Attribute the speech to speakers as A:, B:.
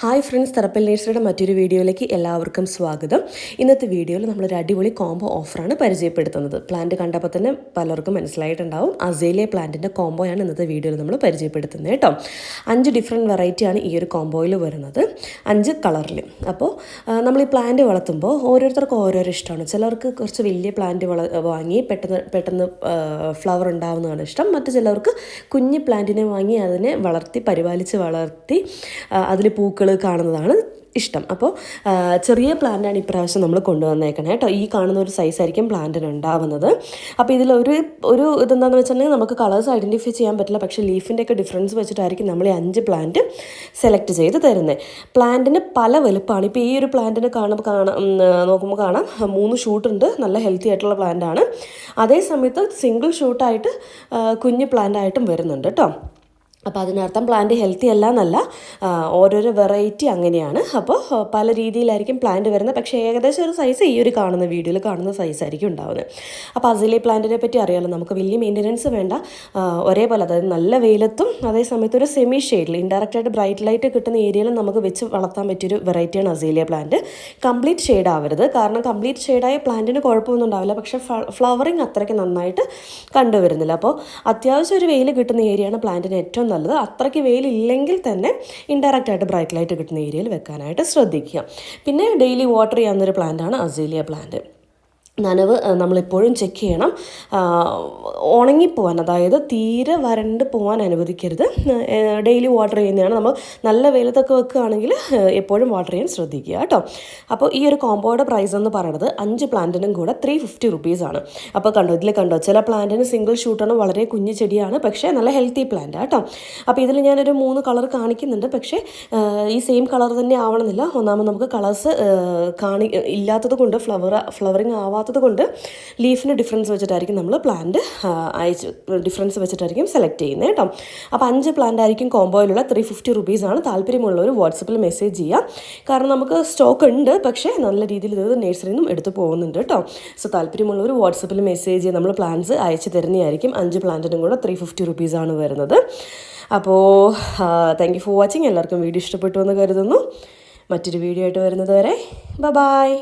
A: Hi friends തെറപ്പൽ നേഴ്സറിയുടെ മറ്റൊരു വീഡിയോയിലേക്ക് എല്ലാവർക്കും സ്വാഗതം. ഇന്നത്തെ വീഡിയോയിൽ നമ്മൾ ഒരു അടിപൊളി കോംബോ ഓഫറാണ് പരിചയപ്പെടുത്തുന്നത്. പ്ലാന്റ് കണ്ടപ്പോൾ തന്നെ പലർക്കും മനസ്സിലായിട്ടുണ്ടാവും. അസേലിയ പ്ലാന്റിന്റെ കോംബോയാണ് ഇന്നത്തെ വീഡിയോയിൽ നമ്മൾ പരിചയപ്പെടുത്തുന്നത് കേട്ടോ. അഞ്ച് ഡിഫറെന്റ് വെറൈറ്റിയാണ് ഈ ഒരു കോംബോയിൽ വരുന്നത്. അഞ്ച് കളറിൽ അപ്പോൾ നമ്മൾ ഈ പ്ലാന്റ് വളർത്തുമ്പോൾ ഓരോരുത്തർക്കും ഓരോരോ ഇഷ്ടമാണ്. ചിലർക്ക് കുറച്ച് വലിയ പ്ലാന്റ് വള വാങ്ങി പെട്ടെന്ന് പെട്ടെന്ന് ഫ്ലവർ ഉണ്ടാവുന്നതാണ് ഇഷ്ടം. മറ്റു ചിലർക്ക് കുഞ്ഞ് പ്ലാന്റിനെ വാങ്ങി അതിനെ വളർത്തി പരിപാലിച്ച് വളർത്തി അതിൽ പൂക്കൾ കാണുന്നതാണ് ഇഷ്ടം. അപ്പോൾ ചെറിയ പ്ലാന്റാണ് ഇപ്രാവശ്യം നമ്മൾ കൊണ്ടുവന്നേക്കണേ. കേട്ടോ ഈ കാണുന്ന ഒരു സൈസ് ആയിരിക്കും പ്ലാന്റിന് ഉണ്ടാവുന്നത്. അപ്പോൾ ഇതിലൊരു ഒരു ഒരു ഇതെന്താണെന്ന് വെച്ചിട്ടുണ്ടെങ്കിൽ നമുക്ക് കളേഴ്സ് ഐഡന്റിഫൈ ചെയ്യാൻ പറ്റില്ല. പക്ഷേ ലീഫിന്റെ ഒക്കെ ഡിഫറൻസ് വെച്ചിട്ടായിരിക്കും നമ്മൾ ഈ അഞ്ച് പ്ലാന്റ് സെലക്ട് ചെയ്ത് തരുന്നത് പ്ലാന്റിന് പല വലുപ്പമാണ്. ഇപ്പോൾ ഈ ഒരു പ്ലാന്റിന് കാണുമ്പോൾ കാണാം നോക്കുമ്പോൾ കാണാം. മൂന്ന് ഷൂട്ടുണ്ട് നല്ല ഹെൽത്തി ആയിട്ടുള്ള പ്ലാന്റാണ് അതേ സമയത്ത് സിംഗിൾ ഷൂട്ടായിട്ട് കുഞ്ഞ് പ്ലാന്റായിട്ടും വരുന്നുണ്ട് കേട്ടോ. അപ്പോൾ അതിനർത്ഥം പ്ലാന്റ് ഹെൽത്തി അല്ല എന്നല്ല ഓരോരോ വെറൈറ്റി അങ്ങനെയാണ്. അപ്പോൾ പല രീതിയിലായിരിക്കും പ്ലാന്റ് വരുന്നത്. പക്ഷേ ഏകദേശം ഒരു സൈസ് ഈ ഒരു കാണുന്ന വീഡിയോയിൽ കാണുന്ന സൈസ് ആയിരിക്കും ഉണ്ടാവുന്നത്. അപ്പോൾ അസിലെ പ്ലാന്റിനെ പറ്റി അറിയാമല്ലോ നമുക്ക് വലിയ മെയിന്റനൻസ് വേണ്ട. ഒരേപോലെ അതായത് നല്ല വെയിലത്തും അതേ സമയത്ത് ഒരു സെമി ഷെയ്ഡിൽ ഇൻഡയറക്റ്റായിട്ട് ബ്രൈറ്റ് ലൈറ്റ് കിട്ടുന്ന ഏരിയയിൽ നമുക്ക് വെച്ച് വളർത്താൻ പറ്റിയൊരു വെറൈറ്റിയാണ് അസീലിയ പ്ലാന്റ് കംപ്ലീറ്റ് ഷെയ്ഡ് ആവരുത്. കാരണം കംപ്ലീറ്റ് ഷെയ്ഡായ പ്ലാന്റിന് കുഴപ്പമൊന്നും ഉണ്ടാവില്ല. പക്ഷേ ഫ്ലവറിങ് അത്രയ്ക്ക് നന്നായിട്ട് കണ്ടുവരുന്നില്ല. അപ്പോൾ അത്യാവശ്യം ഒരു വെയിൽ കിട്ടുന്ന ഏരിയയാണ് പ്ലാന്റിന് ഏറ്റവും നല്ലത്. അത്രയ്ക്ക് വെയിലില്ലെങ്കിൽ തന്നെ ഇൻഡയറക്റ്റ് ആയിട്ട് ബ്രൈറ്റ് ലൈറ്റ് കിട്ടുന്ന ഏരിയയിൽ വെക്കാനായിട്ട് ശ്രദ്ധിക്കുക. പിന്നെ ഡെയിലി വാട്ടർ ചെയ്യാവുന്നൊരു പ്ലാന്റാണ് അസീലിയ പ്ലാന്റ് നനവ് നമ്മളെപ്പോഴും ചെക്ക് ചെയ്യണം. ഉണങ്ങിപ്പോവാൻ അതായത് തീരെ വരണ്ട് പോകാൻ അനുവദിക്കരുത്. ഡെയിലി വാട്ടർ ചെയ്യുന്നതാണ് നമ്മൾ നല്ല വെയിലത്തൊക്കെ വെക്കുകയാണെങ്കിൽ എപ്പോഴും വാട്ടർ ചെയ്യാൻ ശ്രദ്ധിക്കുക കേട്ടോ. അപ്പോൾ ഈ ഒരു കോമ്പോയുടെ പ്രൈസ് എന്ന് പറയുന്നത് അഞ്ച് പ്ലാന്റിനും കൂടെ ത്രീ ഫിഫ്റ്റി റുപ്പീസാണ് അപ്പോൾ കണ്ടോ ഇതിൽ കണ്ടോ ചില പ്ലാന്റിന് സിംഗിൾ ഷൂട്ടാണ് വളരെ കുഞ്ഞു ചെടിയാണ് പക്ഷേ നല്ല ഹെൽത്തി പ്ലാന്റ് കേട്ടോ. അപ്പോൾ ഇതിൽ ഞാനൊരു മൂന്ന് കളർ കാണിക്കുന്നുണ്ട് പക്ഷേ ഈ സെയിം കളർ തന്നെ ആവണമെന്നില്ല. ഒന്നാമത് നമുക്ക് കളേഴ്സ് കാണി ഇല്ലാത്തത് കൊണ്ട് ഫ്ലവർ ഫ്ലവറിങ് ആവാത്തത് കൊണ്ട് ലീഫിന് ഡിഫറൻസ് വെച്ചിട്ടായിരിക്കും നമ്മൾ പ്ലാന്റ് അയച്ച് ഡിഫറൻസ് വെച്ചിട്ടായിരിക്കും സെലക്ട് ചെയ്യുന്നത് കേട്ടോ. അപ്പോൾ അഞ്ച് പ്ലാന്റ് ആയിരിക്കും കോംബോയിലുള്ള ത്രീ ഫിഫ്റ്റി റുപ്പീസാണ് താല്പര്യമുള്ളവർ വാട്സപ്പിൽ മെസ്സേജ് ചെയ്യാം. കാരണം നമുക്ക് സ്റ്റോക്ക് ഉണ്ട് പക്ഷേ നല്ല രീതിയിൽ ഇത് നേഴ്സറിയിൽ നിന്നും എടുത്തു പോകുന്നുണ്ട് കേട്ടോ. സോ താല്പര്യമുള്ളവർ വാട്സപ്പിൽ മെസ്സേജ് ചെയ്യാം. നമ്മൾ പ്ലാൻസ് അയച്ചു തരുന്നതായിരിക്കും. അഞ്ച് പ്ലാന്റിനും കൂടെ ത്രീ ഫിഫ്റ്റി റുപ്പീസാണ് വരുന്നത്. അപ്പോൾ താങ്ക് യു ഫോർ വാച്ചിങ് എല്ലാവർക്കും വീഡിയോ ഇഷ്ടപ്പെട്ടു എന്ന് കരുതുന്നു. മറ്റൊരു വീഡിയോ ആയിട്ട് വരുന്നത് വരെ ബ ബായ്